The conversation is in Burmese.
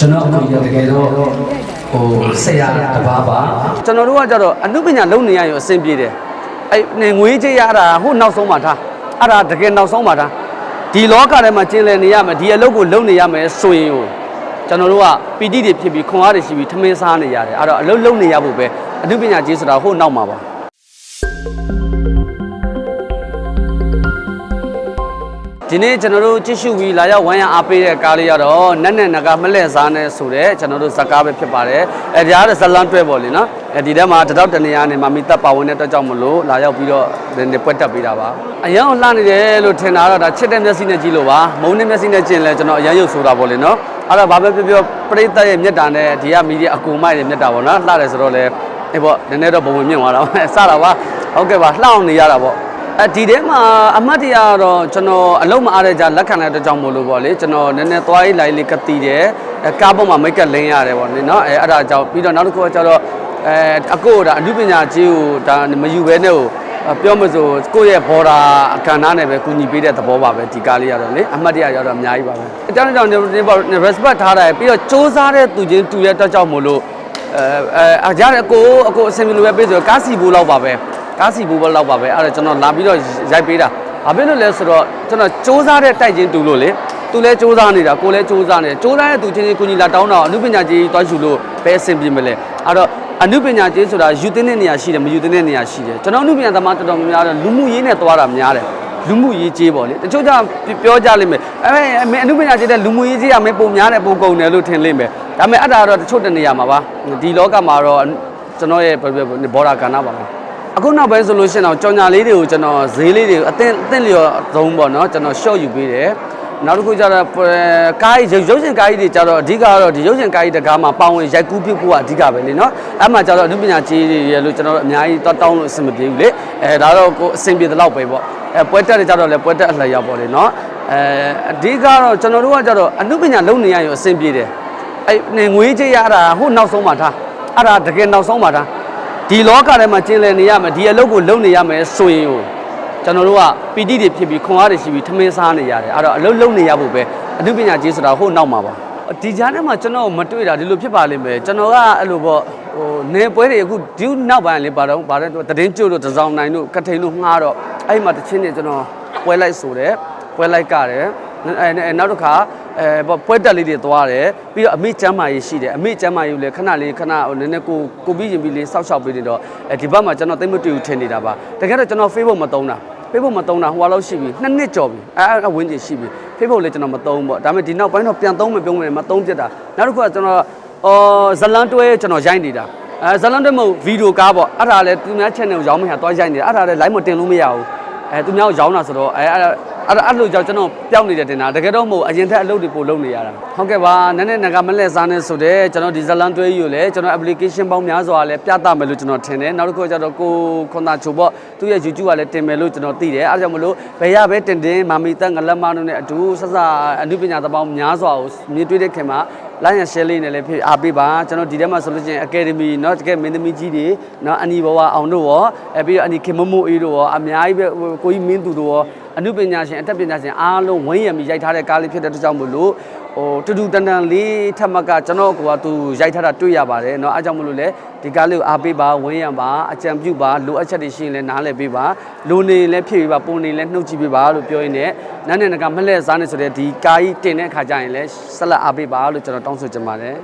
ကျွန်တော်အခုရတကယ်တော့ဟိုဆရာတပါးပါကျွန်တော်တို့ကကြတော့အမှုပညာလုံနေရရင်အဆင်ပြေတယ်အဲ့နေငွေကြေးရတာဟိုနောက်ဆုံးမှထားအဲ့ဒါတကယ်နောက်ဆုံးမှထားဒီလောကထဲမှာကျင်လည်နေရမယ်ဒီအလုပ်ကိုလုပ်နေရမယ်ဆိုရင်ကိုကျွန်တော်တို့ကပီတိတွေဖြစ်ပြီးခွန်အားတွေရှိပြီးထမင်းစားနေရတယ်အဲ့တော့အလုပ်လုပ်နေရဖို့ပဲအမှုပညာကြီးဆိုတာဟိုနောက်မှာပါ ဒီနေ့ကျွန်တော်တို့ကြည့်ရှုပြီးလာရောက်ဝိုင်းရအားပေးတဲ့ကားလေးကတော့နက်နက်နကမလဲစားနေဆိုတဲ့ကျွန်တော်တို့ဇက်ကားပဲဖြစ်ပါတယ်အဲဒီအားဇလန်တွဲပေါ့လေနော်အဲဒီထဲမှာတတောက်တနေရနေမှာမိသက်ပါဝင်တဲ့အတွက်ကြောင့်မလို့လာရောက်ပြီးတော့ဒီနေ့ပွက်တက်ပေးတာပါအရန်ကိုလှနေတယ်လို့ထင်တာတော့ဒါချစ်တဲ့မျက်စိနဲ့ကြည့်လို့ပါမုံနဲ့မျက်စိနဲ့ကြည့်ရင်လည်းကျွန်တော်အရန်ရုပ်ဆိုတာပေါ့လေနော်အဲ့တော့ဘာပဲပြောပြောပရိသတ်ရဲ့မျက်တာနဲ့ဒီကမီဒီယာအကူမိုက်ရဲ့မျက်တာပေါ့နော်လှတယ်ဆိုတော့လေအေးပေါ့နည်းနည်းတော့ဘုံဝင်မြင့်သွားတာစတာပါဟုတ်ကဲ့ပါလှအောင်နေရတာပေါ့ အဲဒီထဲမှာအမတ်တရားတော့ကျွန်တော်အလုံးမအားတဲ့ကြလက်ခံတဲ့အတွက်ကြောင့်မို့လို့ပေါ့လေကျွန်တော်နည်းနည်းသွားရေးလိုက်လေးကတိတယ်အဲကားပေါ်မှာမိတ်ကပ်လင်းရတယ်ပေါ့လေနော်အဲအဲ့ဒါကြောင့်ပြီးတော့နောက်တစ်ခုကကျတော့အဲအကိုကဒါအမှုပညာကြီးကိုဒါမယူဘဲနဲ့ကိုပြောမစို့ကိုယ့်ရဲ့ဘော်ဒါအခမ်းအနားနဲ့ပဲကူညီပေးတဲ့သဘောပါပဲဒီကားလေးရတော့လေအမတ်တရားရတော့အများကြီးပါပဲအကြောင်းကြောင့်ဒီပေါ့ respect ထားတယ်ပြီးတော့စ조사တဲ့သူချင်းတူရဲ့အတွက်ကြောင့်မို့လို့အဲအဲအကြတဲ့အကိုအကိုအစင်မလိုပဲပြေးဆိုကားစီဘူးလောက်ပါပဲ ကားစီဘူးဘက်လောက်ပါပဲအဲ့ဒါကျွန်တော်လာပြီးတော့ရိုက်ပေးတာဘာဖြစ်လို့လဲဆိုတော့ကျွန်တော်စူးစမ်းတဲ့တိုက်ချင်းတူလို့လေသူလည်းစူးစမ်းနေတာကိုလည်းစူးစမ်းနေတယ်စူးစမ်းတဲ့သူချင်းချင်းကိုကြီးလာတောင်းတော့အမှုပညာကြီးတွားယူလို့ပဲအဆင်ပြေမလဲအဲ့တော့အမှုပညာကြီးဆိုတာယူတင်တဲ့နေရာရှိတယ်မယူတင်တဲ့နေရာရှိတယ်ကျွန်တော်အမှုပညာသမားတော်တော်များများတော့လူမှုရေးနဲ့သွားတာများတယ်လူမှုရေးကြီးပေါ့လေတချို့ကြပြောကြလိမ့်မယ်အဲမင်းအမှုပညာကြီးတဲ့လူမှုရေးကြီးကမင်းပုံများတယ်ပုံကုန်တယ်လို့ထင်လိမ့်မယ်ဒါပေမဲ့အဲ့ဒါတော့တချို့တနေရာမှာပါဒီလောကမှာတော့ကျွန်တော်ရဲ့ဘောဓာကဏ္ဍပါပဲ အခုနောက်ပိုင်းဆိုလို့ရှိရင်တော့ကြောင်ညာလေးတွေကိုကျွန်တော်ဈေးလေးတွေကိုအသင့်အသင့်လျော်သုံးပေါ့နော်ကျွန်တော် short ယူပေးတယ်နောက်တစ်ခုကျတော့ကားကြီးရုပ်ရှင်ကားကြီးတွေကျတော့အဓိကကတော့ဒီရုပ်ရှင်ကားကြီးတကားမှာပေါဝင်ရိုက်ကူးဖြစ်ဖို့ကအဓိကပဲလေနော်အဲ့မှာကျတော့အနုပညာကြီးတွေရလို့ကျွန်တော်တို့အများကြီးတောင်းလို့အဆင်မပြေဘူးလေအဲဒါတော့ကိုအဆင်ပြေတဲ့လောက်ပဲပေါ့အဲပွဲတက်တွေကျတော့လည်းပွဲတက်အလှည့်ရောက်ပေါ့လေနော်အဲအဓိကတော့ကျွန်တော်တို့ကကျတော့အနုပညာလုံနေရရင်အဆင်ပြေတယ်အဲ့နေငွေကြေးရတာဟိုနောက်ဆုံးမှထားအဲ့ဒါတကယ်နောက်ဆုံးမှထား ဒီလောကထဲမှာကျင်လည်နေရမယ်ဒီအလုပ်ကိုလုပ်နေရမယ်ဆိုရင်ကိုကျွန်တော်တို့ကပီတိတွေဖြစ်ပြီးခွန်အားတွေရှိပြီးထမင်းစားနေရတယ်အဲ့တော့အလုပ်လုပ်နေရဖို့ပဲအမှုပညာကြီးဆိုတာဟိုနောက်မှာပါဒီကြားထဲမှာကျွန်တော်မတွေ့တာဒီလိုဖြစ်ပါလိမ့်မယ်ကျွန်တော်ကအဲ့လိုပေါ့ဟိုနေပွဲတွေအခုဒီနောက်ပိုင်းလေပါတော့ဗါတဲ့တည်င်းကျွတ်တို့တစောင်းနိုင်တို့ကထိန်တို့ငှားတော့အဲ့မှာတချင်းတွေကျွန်တော်ပွဲလိုက်ဆိုတယ်ပွဲလိုက်ကတယ်အဲနောက်တစ်ခါအဲပေါ့ပွဲတက်လေးတွေသွားတယ်ပြီးတော့အမိကျမ်းမာရေးရှိတယ်အမိကျမ်းမာရေးကိုလည်းခဏလေးခဏဟိုနည်းနည်းကိုကိုပြီးရင်ပြီးလေးစောက်ရှောက်ပေးနေတော့အဲဒီဘက်မှာကျွန်တော်သိမတူထင်နေတာပါတကယ်တော့ကျွန်တော် Facebook မသုံးတာ Facebook မသုံးတာဟိုလောက်ရှိပြီနှစ်နှစ်ကျော်ပြီအဲအဲဝင်းကြီးရှိပြီ Facebook လည်းကျွန်တော်မသုံးပေါ့ဒါပေမဲ့ဒီနောက်ပိုင်းတော့ပြန်သုံးမယ်ပြုံးမယ်မသုံးပြတ်တာနောက်တစ်ခုကကျွန်တော်အော်ဇလန်တွဲကျွန်တော်ရိုက်နေတာအဲဇလန်တွဲမဟုတ်ဗီဒီယိုကားပေါ့အဲ့ဒါလည်းသူများ channel ကိုရောင်းမရသွားရိုက်နေတာအဲ့ဒါလည်း live မတင်လို့မရဘူးအဲသူများကိုရောင်းတာဆိုတော့အဲ အဲ့ဒါအဲ့ဒါအဲ့လိုကြောင့်ကျွန်တော်ပျောက်နေတယ်တင်တာတကယ်တော့မဟုတ်အရင်ထက်အလုပ်တွေပို့လုပ်နေရတာဟုတ်ကဲ့ပါနည်းနည်းငကမလဲစားနေဆိုတဲ့ကျွန်တော်ဒီဇလန်တွဲကြီးကိုလည်းကျွန်တော် application ပေါင်းများစွာလည်းပြသမယ်လို့ကျွန်တော်ထင်တယ်နောက်တစ်ခုကကျတော့ကိုခွန်သာချိုပေါ့သူ့ရဲ့ YouTube ကလည်းတင်မယ်လို့ကျွန်တော်သိတယ်အားကြောင့်မလို့ဘယ်ရပဲတင်တင်မာမီတက်ငလက်မတို့နဲ့အတူဆက်စအနုပညာသဘောင်းများစွာကိုမြင်တွေ့တဲ့ခင်မှာလိုင်းရ share လေးနဲ့လည်းဖြစ်အားပေးပါကျွန်တော်ဒီထဲမှာဆိုလို့ချင်း academy เนาะတကယ်မင်းသမီးကြီးတွေเนาะအနီဘဝအောင်တို့ရောအဲပြီးတော့အနီခင်မမိုးအေးတို့ရောအများကြီးပဲကိုကြီးမင်းသူတို့ရော အနုပညာရှင်အတတ်ပညာရှင်အားလုံးဝန်းရံပြီးရိုက်ထားတဲ့ကားလေးဖြစ်တဲ့အတွက်ကြောင့်မို့လို့ဟိုတူတူတန်တန်လေးထပ်မကကျွန်တော်ကသူရိုက်ထားတာတွေ့ရပါတယ်เนาะအားကြောင့်မလို့လေဒီကားလေးကိုအားပေးပါဝန်းရံပါအကြံပြုပါလိုအပ်ချက်တွေရှိရင်လည်းနားလည်ပေးပါလိုနေရင်လည်းဖြည့်ပေးပါပုံနေလည်းနှုတ်ကြည့်ပေးပါလို့ပြောရင်းနဲ့နားနဲ့ငကမလှည့်စားနေဆိုတဲ့ဒီကားကြီးတင်တဲ့အခါကျရင်လည်းဆက်လက်အားပေးပါလို့ကျွန်တော်တောင်းဆိုချင်ပါတယ်